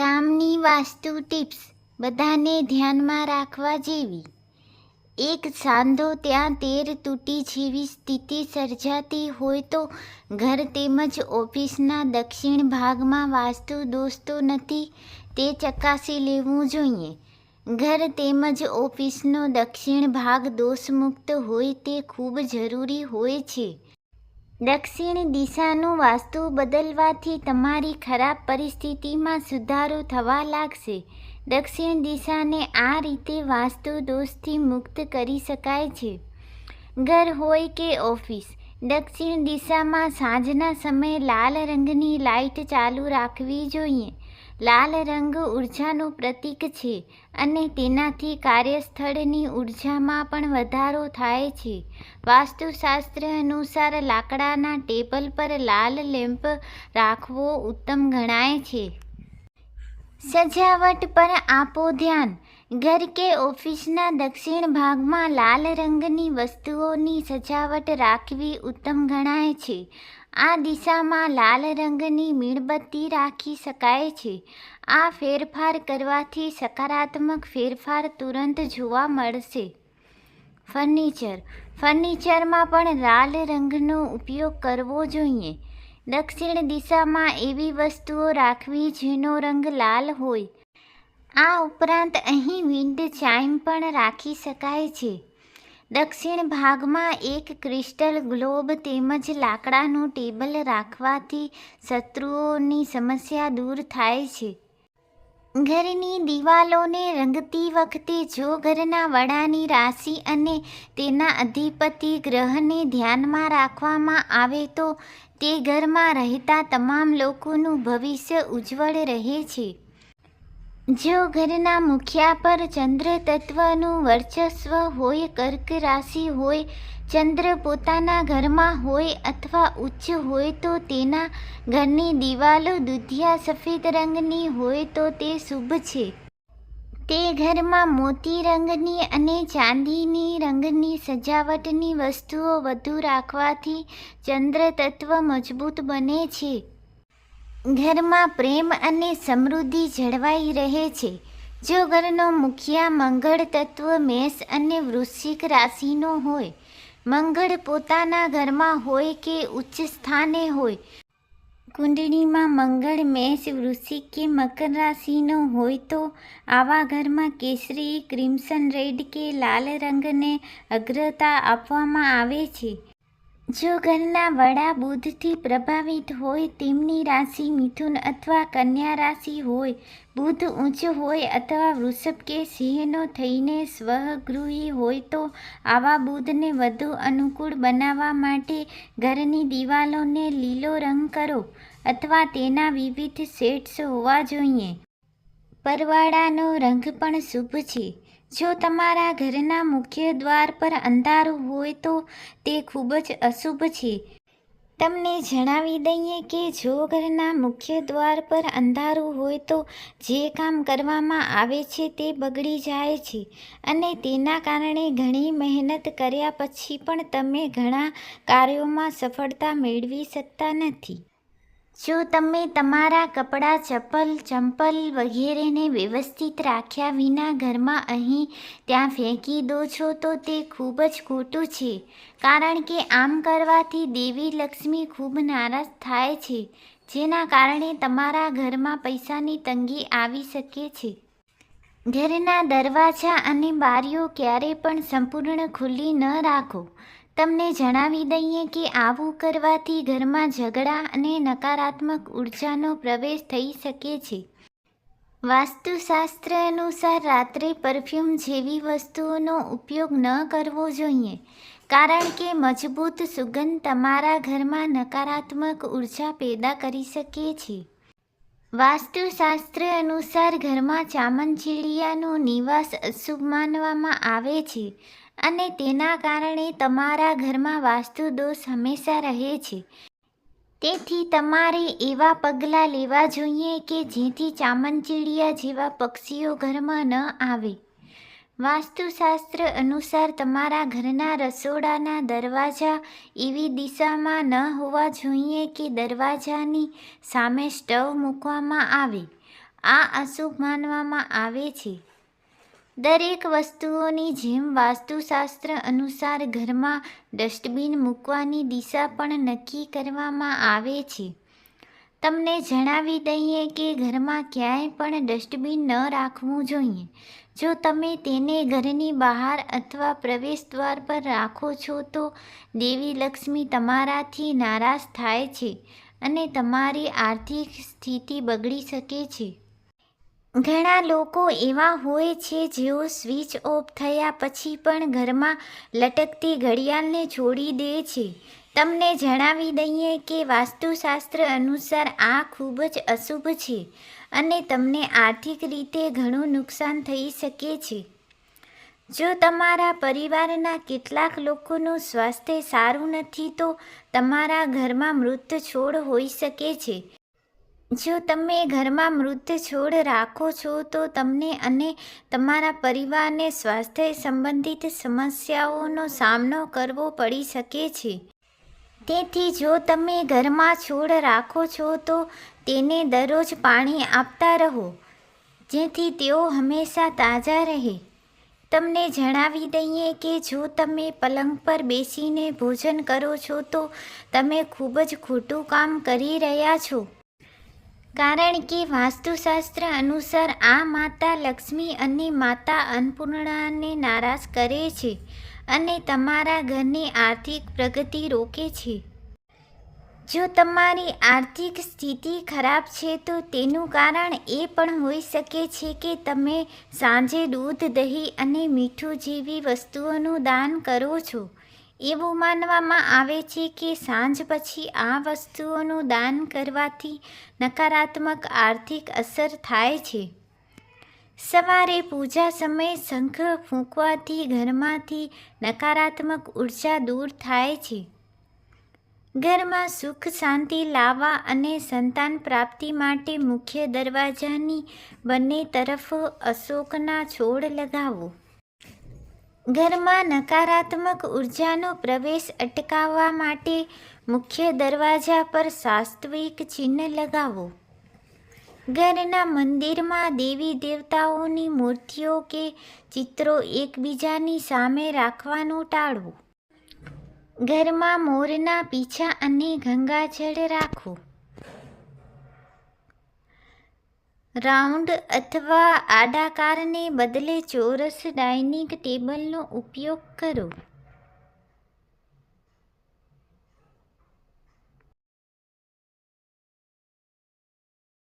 કામની વાસ્તુ ટિપ્સ બધાને ધ્યાનમાં રાખવા જેવી. એક સાંધો ત્યાં તેર તૂટી જેવી સ્થિતિ સર્જાતી હોય તો ઘર તેમજ ઓફિસના દક્ષિણ ભાગમાં વાસ્તુ દોષ તો નથી, તે ચકાસી લેવું જોઈએ. ઘર તેમજ ઓફિસનો દક્ષિણ ભાગ દોષમુક્ત હોય તે ખૂબ જરૂરી હોય છે. દક્ષિણ દિશાનું વાસ્તુ બદલવાથી તમારી ખરાબ પરિસ્થિતિમાં સુધારો થવા લાગશે. દક્ષિણ દિશાને આ રીતે વાસ્તુ દોષથી મુક્ત કરી શકાય છે. ઘર હોય કે ઓફિસ દક્ષિણ દિશામાં સાંજના સમયે લાલ રંગની લાઇટ ચાલુ રાખવી જોઈએ. લાલ રંગ ઉર્જાનું પ્રતીક છે અને તેનાથી કાર્યસ્થળની ઉર્જામાં પણ વધારો થાય છે. વાસ્તુશાસ્ત્ર અનુસાર લાકડાના ટેબલ પર લાલ લેમ્પ રાખવો ઉત્તમ ગણાય છે. સજાવટ પર આપો ધ્યાન. ઘર કે ઓફિસના દક્ષિણ ભાગમાં લાલ રંગની વસ્તુઓની સજાવટ રાખવી ઉત્તમ ગણાય છે. આ દિશામાં લાલ રંગની મીણબત્તી રાખી શકાય છે. આ ફેરફાર કરવાથી સકારાત્મક ફેરફાર તુરંત જોવા મળશે. ફર્નિચર. ફર્નિચરમાં પણ લાલ રંગનો ઉપયોગ કરવો જોઈએ. દક્ષિણ દિશામાં એવી વસ્તુઓ રાખવી જેનો રંગ લાલ હોય. આ ઉપરાંત અહીં વિન્ડ ચાઇમ પણ રાખી શકાય છે. દક્ષિણ ભાગમાં એક ક્રિસ્ટલ ગ્લોબ તેમજ લાકડાનું ટેબલ રાખવાથી શત્રુઓની સમસ્યા દૂર થાય છે. ઘરની દિવાલોને રંગતી વખતે જો ઘરના વડાની રાશિ અને તેના અધિપતિ ગ્રહને ધ્યાનમાં રાખવામાં આવે તો તે ઘરમાં રહેતા તમામ લોકોનું ભવિષ્ય ઉજ્જવળ રહે છે. જો ઘરના મુખિયા પર ચંદ્ર તત્વનું વર્ચસ્વ હોય, કર્ક રાશિ હોય, ચંદ્ર પોતાના ઘરમાં હોય અથવા ઉચ્ચ હોય તો તેના ઘરની દિવાલો દુધિયા સફેદ રંગની હોય તો તે શુભ છે. તે ઘરમાં મોતી રંગની અને ચાંદીની રંગની સજાવટની વસ્તુઓ વધુ રાખવાથી ચંદ્ર તત્વ મજબૂત બને છે. ઘરમાં પ્રેમ અને સમૃદ્ધિ જળવાઈ રહે છે. જો ઘરનો મુખિયા મંગળ તત્વ મેષ અને વૃશ્ચિક રાશિનો હોય, મંગળ પોતાના ઘરમાં હોય કે ઉચ્ચ સ્થાને હોય, કુંડળીમાં મંગળ, મેષ, વૃશ્ચિક કે મકર રાશિનો હોય તો આવા ઘરમાં કેસરી, ક્રિમ્સન રેડ કે લાલ રંગને અગ્રતા આપવામાં આવે છે. જો ઘરના વડા બુધથી પ્રભાવિત હોય તેમની રાશિ મિથુન અથવા કન્યા રાશિ હોય, બુધ ઊંચ હોય અથવા વૃષભ કે સિંહનો થઈને સ્વગૃહી હોય તો આવા બુધને વધુ અનુકૂળ બનાવવા માટે ઘરની દિવાલોને લીલો રંગ કરો અથવા તેના વિવિધ શેડ્સ હોવા જોઈએ. પરવાળાનો રંગ પણ શુભ છે. જો તમારા ઘરના મુખ્ય દ્વાર પર અંધારું હોય તો તે ખૂબ જ અશુભ છે. તમને જણાવી દઈએ કે જો ઘરના મુખ્ય દ્વાર પર અંધારું હોય તો જે કામ કરવામાં આવે છે તે બગડી જાય છે અને તેના કારણે ઘણી મહેનત કર્યા પછી પણ તમે ઘણા કાર્યોમાં સફળતા મેળવી શકતા નથી. જો તમે તમારા કપડાં ચપ્પલ, ચંપલ વગેરેને વ્યવસ્થિત રાખ્યા વિના ઘરમાં અહીં ત્યાં ફેંકી દો છો તો તે ખૂબ જ ખોટું છે. કારણ કે આમ કરવાથી દેવી લક્ષ્મી ખૂબ નારાજ થાય છે, જેના કારણે તમારા ઘરમાં પૈસાની તંગી આવી શકે છે. ઘરના દરવાજા અને બારીઓ ક્યારેય પણ સંપૂર્ણ ખુલ્લી ન રાખો. તમને જણાવી દઈએ કે આવું કરવાથી ઘરમાં ઝઘડા અને નકારાત્મક ઉર્જાનો પ્રવેશ થઈ શકે છે. વાસ્તુશાસ્ત્ર અનુસાર રાત્રે પરફ્યુમ જેવી વસ્તુઓનો ઉપયોગ ન કરવો જોઈએ, કારણ કે મજબૂત સુગંધ તમારા ઘરમાં નકારાત્મક ઊર્જા પેદા કરી શકે છે. વાસ્તુશાસ્ત્ર અનુસાર ઘરમાં ચામનચીડિયાનો નિવાસ અશુભ માનવામાં આવે છે અને તેના કારણે તમારા ઘરમાં વાસ્તુ દોષ હંમેશા રહે છે. તેથી તમારે એવા પગલાં લેવા જોઈએ કે જેથી ચામનચીડિયા જેવા પક્ષીઓ ઘરમાં ન આવે. વાસ્તુશાસ્ત્ર અનુસાર તમારા ઘરના રસોડાના દરવાજા એવી દિશામાં ન હોવા જોઈએ કે દરવાજાની સામે સ્ટવ મૂકવામાં આવે. આ અશુભ માનવામાં આવે છે. દરેક વસ્તુઓની જેમ વાસ્તુશાસ્ત્ર અનુસાર ઘરમાં ડસ્ટબિન મૂકવાની દિશા પણ નક્કી કરવામાં આવે છે. તમને જણાવી દઈએ કે ઘરમાં ક્યાંય પણ ડસ્ટબિન ન રાખવું જોઈએ. જો તમે તેને ઘરની બહાર અથવા પ્રવેશ દ્વાર પર રાખો છો તો દેવી લક્ષ્મી તમારાથી નારાજ થાય છે અને તમારી આર્થિક સ્થિતિ બગડી શકે છે. ઘણા લોકો એવા હોય છે જેઓ સ્વિચ ઓફ થયા પછી પણ ઘરમાં લટકતી ઘડિયાળને છોડી દે છે. તમને જણાવી દઈએ કે વાસ્તુશાસ્ત્ર અનુસાર આ ખૂબ જ અશુભ છે અને તમને આર્થિક રીતે ઘણું નુકસાન થઈ શકે છે. જો તમારા પરિવારના કેટલાક લોકોનું સ્વાસ્થ્ય સારું નથી તો તમારા ઘરમાં મૃત છોડ હોઈ શકે છે. જો તમે ઘરમાં મૃત છોડ રાખો છો, તો તમને અને તમારા પરિવારને સ્વાસ્થ્ય સંબંધિત સમસ્યાઓનો સામનો કરવો પડી શકે છે. તેથી જો તમે ઘરમાં છોડ રાખો છો, તો તેને દરરોજ પાણી આપતા રહો, જેથી તેઓ હંમેશા તાજા રહે. તમને જણાવી દઈએ કે જો તમે પલંગ પર બેસીને ભોજન કરો છો, તો તમે ખૂબ જ ખોટું કામ કરી રહ્યા છો. કારણ કે વાસ્તુશાસ્ત્ર અનુસાર આ માતા લક્ષ્મી અને માતા અન્નપૂર્ણાને નારાજ કરે છે અને તમારા ઘરની આર્થિક પ્રગતિ રોકે છે. જો તમારી આર્થિક સ્થિતિ ખરાબ છે તો તેનું કારણ એ પણ હોઈ શકે છે કે તમે સાંજે દૂધ, દહીં અને મીઠું જેવી વસ્તુઓનું દાન કરો છો. એવું માનવામાં આવે છે કે સાંજ પછી આ વસ્તુઓનું દાન કરવાથી નકારાત્મક આર્થિક અસર થાય છે. સવારે પૂજા સમયે શંખ ફૂંકવાથી ઘરમાંથી નકારાત્મક ઊર્જા દૂર થાય છે. ઘરમાં સુખ શાંતિ લાવવા અને સંતાન પ્રાપ્તિ માટે મુખ્ય દરવાજાની બંને તરફ અશોકના છોડ લગાવો. ઘરમાં નકારાત્મક ઉર્જાનો પ્રવેશ અટકાવવા માટે મુખ્ય દરવાજા પર સાસ્ત્વિક ચિહ્ન લગાવો. ઘરના મંદિરમાં દેવી દેવતાઓની મૂર્તિઓ કે ચિત્રો એકબીજાની સામે રાખવાનું ટાળવું. ઘરમાં મોરના પીછા અને ગંગાજળ રાખો. રાઉન્ડ અથવા આડાકારને બદલે ચોરસ ડાઇનિંગ ટેબલનો ઉપયોગ કરો.